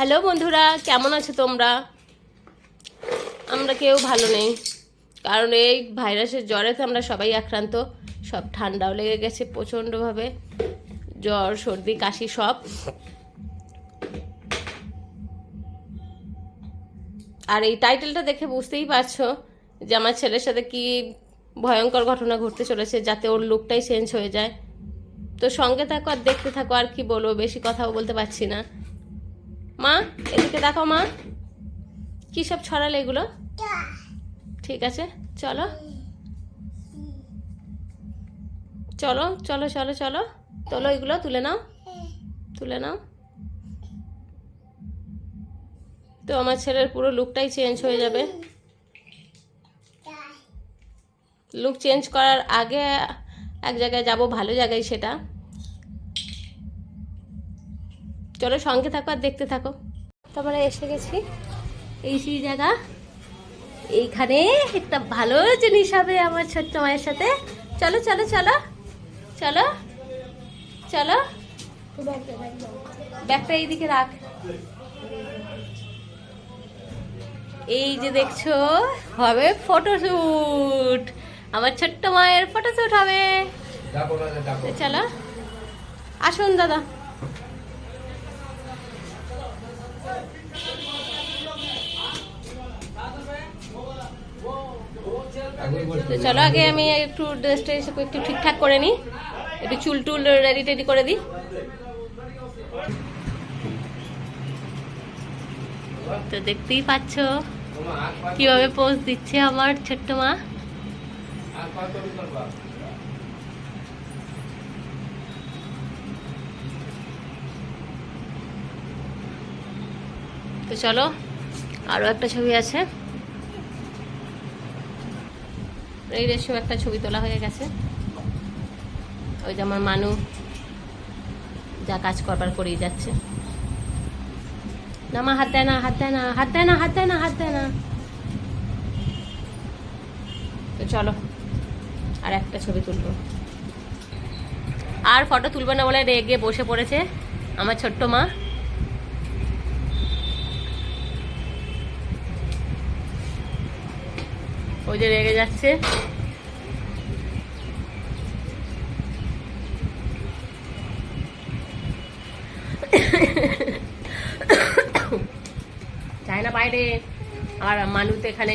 Hello বন্ধুরা, কেমন আছো তোমরা? আমরা কেউ ভালো নেই, কারণ এই ভাইরাসের জ্বরেতে আমরা সবাই আক্রান্ত। সব ঠান্ডাও লেগে গেছে প্রচণ্ডভাবে, জ্বর, সর্দি, কাশি সব। আর এই টাইটেলটা দেখে বুঝতেই পারছ যে আমার ছেলের সাথে কি ভয়ঙ্কর ঘটনা ঘটতে চলেছে, যাতে ওর লুকটাই চেঞ্জ হয়ে যায়। তো সঙ্গে থাকো আর দেখতে থাকো আর কি বলব, বেশি কথাও বলতে পারছি না। মা, এদিকে দেখো মা। কি সব ছড়ালে এগুলো? ঠিক আছে, চলো। চলো চলো চলো চলো। তোলো এগুলো, তুলে নাও। তুলে নাও। তো আমার ছেলের পুরো লুকটাই চেঞ্জ হয়ে যাবে। লুক চেঞ্জ করার আগে এক জায়গায় যাব, ভালো জায়গায় সেটা। চলো সঙ্গে থাকো আর দেখতে থাকো। তারপরে এসে গেছি। এই সেই জায়গা এইখানে একটা ভালো জিনিস হবে আমার ছোট্ট মায়ের সাথে। চলো চলো চলো চলো চলো। ব্যাগটা এইদিকে রাখ। এই যে দেখছ হবে ফটোশ্যুট আমার ছোট্ট মায়ের ফটোশ্যুট হবে। চলো। আসুন দাদা। তো চলো আগে আমি একটু ড্রেসটা একটু ঠিকঠাক করে নিই। একটু চুল টুল রেডি টেডি করে দিই। তো দেখতেই পাচ্ছ কীভাবে পোজ দিচ্ছে আমার ছোট্ট মা। তো চলো আরও একটা ছবি আছে। এই রেশো একটা ছবি তোলা হয়ে গেছে। ওই যে আমার মানু যা কাজ করবার করেই যাচ্ছে। না মা, হাত দেয় না, হাত দেয় না, হাত দেয় না, হাত দেয় না, হাত দেয় না। তো চলো, আর একটা ছবি তুলবো। আর ফটো তুলবো না বলে রেগে বসে পড়েছে আমার ছোট্ট মা। ওই যে রেগে যাচ্ছে। যায় না বাইরে। আর মানু তো এখানে।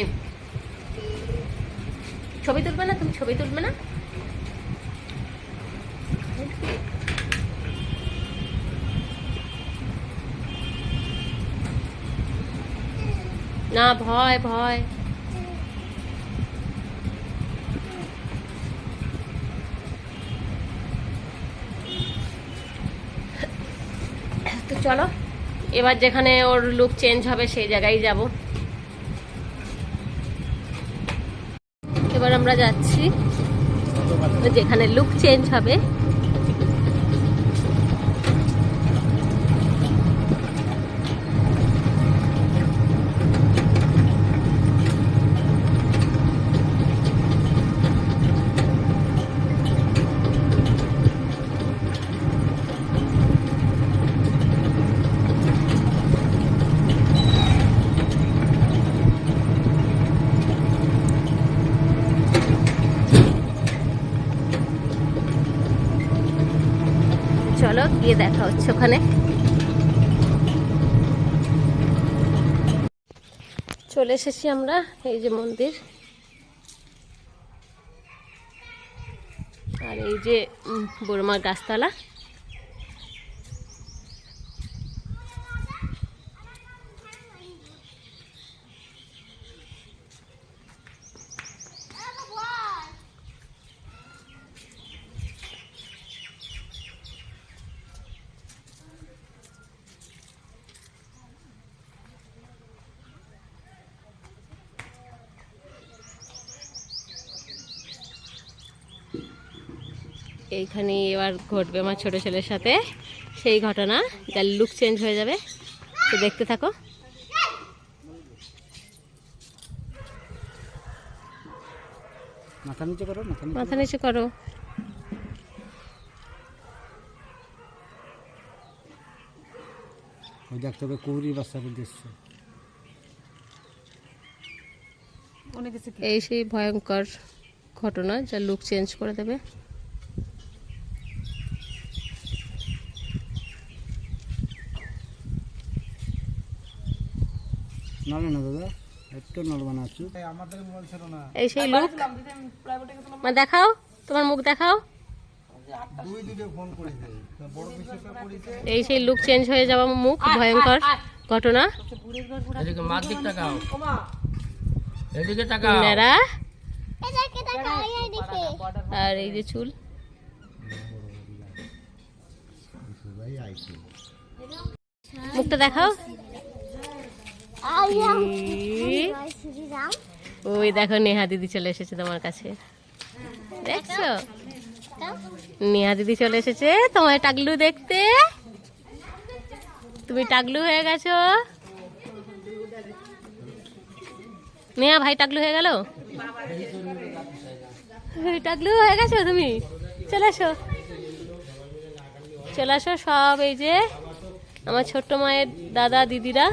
ছবি তুলবে না তুমি? ছবি তুলবে না? না, ভয় ভয়। তো চলো, এবার যেখানে ওর লুক চেঞ্জ হবে সেই জায়গায় যাব। এবার আমরা যাচ্ছি, যেখানে লুক চেঞ্জ হবে। গিয়ে দেখা হচ্ছে ওখানে। চলে এসেছি আমরা, এই যে মন্দির। আর এই যে বড়মার গাছতলা। এইখানে এবার ঘটবে আমার ছোট ছেলের সাথে। সেই ঘটনা যার লুক চেঞ্জ হয়ে যাবে। তো দেখতে থাকো। মাথা নিচে করো মাথা নিচে করো। ওই বাচ্চাকে দিচ্ছে। এই সেই ভয়ঙ্কর ঘটনা যা লুক চেঞ্জ করে দেবে। না দাদা একটু এই সেই লুক। দেখাও তোমার মুখ দেখাও। এই সেই লুক চেঞ্জ হয়ে যাওয়া মুখ ভয়ঙ্কর ঘটনা। এদিকে মার দিক তাকাও এদিকে তাকাও। নেড়া আর এই যে চুল। মুখটা দেখাও। ওই দেখো নেহা দিদি চলে এসেছে তোমার কাছে। দেখছ? নেহা দিদি চলে এসেছে। তোমার টাকলু দেখতে? তুমি টাকলু হয়ে গেছো? নেহা, ভাই টাকলু হয়ে গেল? টাকলু হয়ে গেছো তুমি? চলে আসো চলে আসো সব এই যে আমার ছোট্ট মায়ের দাদা, দিদিরা।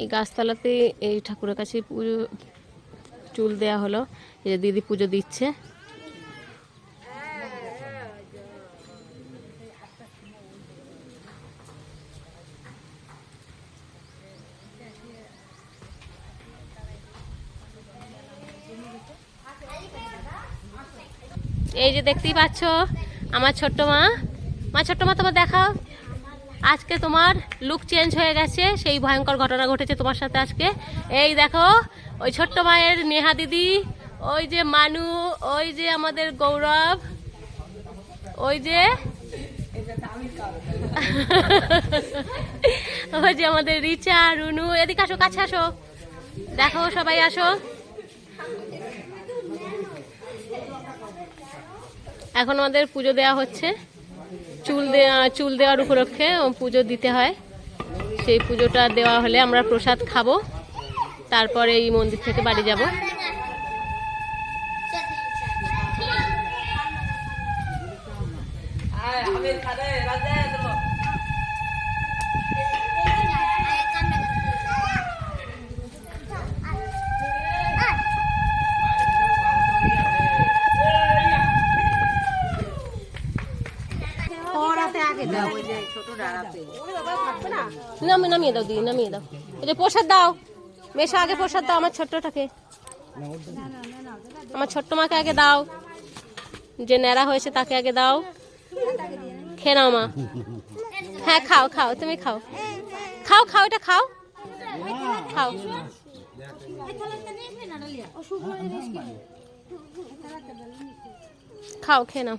এই গাছতলাতে এই ঠাকুরের কাছে পুজো চুল দেয়া হলো। এই যে দিদি পুজো দিচ্ছে। এই যে দেখতেই পাচ্ছ আমার ছোট্ট মা। মা ছোট্ট মা তোমার দেখাও। আজকে তোমার লুক চেঞ্জ হয়ে গেছে, সেই ভয়ঙ্কর ঘটনা ঘটেছে তোমার সাথে আজকে। এই দেখো, ওই ছোট্ট মায়ের নেহা দিদি, ওই যে মানু, ওই যে আমাদের গৌরব, ওই যে ওই যে আমাদের রিচা, রুনু, এদিকে আসো, কাছে আসো। দেখো, সবাই আসো। এখন আমাদের পুজো দেওয়া হচ্ছে। চুল চুল দেওয়ার উপলক্ষে পুজো দিতে হয়। সেই পুজোটা দেওয়া হলে আমরা প্রসাদ খাব। তারপরে এই মন্দির থেকে বাড়ি যাব। নামিয়ে নামিয়ে দাও দিদি নামিয়ে দাও। এই যে প্রসাদ দাও। মেশা আগে প্রসাদ দাও আমার ছোট্টটাকে। আমার ছোট্ট মাকে আগে দাও। যে ন্যাড়া হয়েছে তাকে আগে দাও। খেয়ে নাও মা। হ্যাঁ খাও খাও তুমি খাও। খাও খাও এটা খাও। খাও। খাও খেয়ে নাও।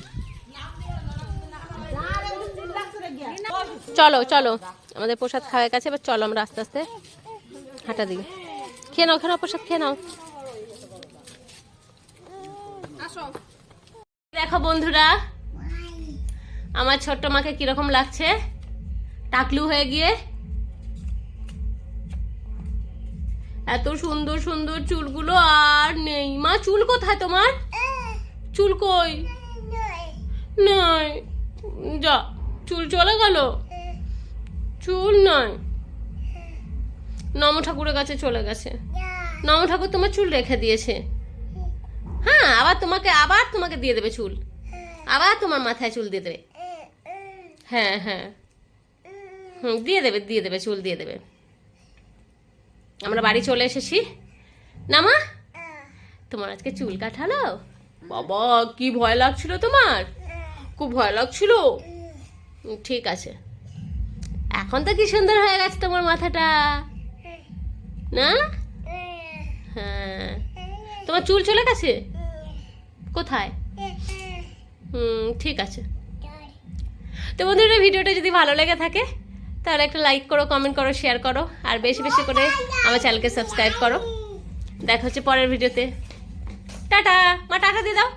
চলো চলো। আমাদের প্রসাদ খাওয়ার কাছে এবার চলো আমরা আস্তে আস্তে হাঁটা দিকে। খেয়ে নাও খেয়ে নাও প্রসাদ খেয়ে নাও। দেখো বন্ধুরা আমার ছোট্ট মাকে কীরকম লাগছে? টাকলু হয়ে গিয়ে। এত সুন্দর সুন্দর চুলগুলো আর নেই। মা চুল কোথায় তোমার? চুল কই? নাই। যা, চুল চলে গেল? চুল নয়। নম ঠাকুরের কাছে চলে গেছে। নম ঠাকুর তোমার চুল রেখে দিয়েছে। হ্যাঁ আবার তোমাকে আবার তোমাকে দিয়ে দেবে চুল। আবার তোমার মাথায় চুল দিয়ে দেবে। হ্যাঁ হ্যাঁ। হুম, দিয়ে দেবে দিয়ে দেবে, চুল দিয়ে দেবে। আমরা বাড়ি চলে এসেছি। না মা? তোমার আজকে চুল কাটালো? বাবা, কি ভয় লাগছিল তোমার? খুব ভয় লাগছিল। ঠিক আছে। এখন তো কি সুন্দর হয়ে গেছে তোমার মাথাটা? না? হ্যাঁ। তোমার চুল চলে গেছে? কোথায়? হুম, ঠিক আছে। তো বন্ধুরা, ভিডিওটা যদি ভালো লেগে থাকে, তাহলে একটা লাইক করো কমেন্ট করো শেয়ার করো, আর বেশি বেশি করে আমার চ্যানেলকে সাবস্ক্রাইব করো। দেখা হচ্ছে পরের ভিডিওতে। টাটা! মা টাটা দিয়ে দাও।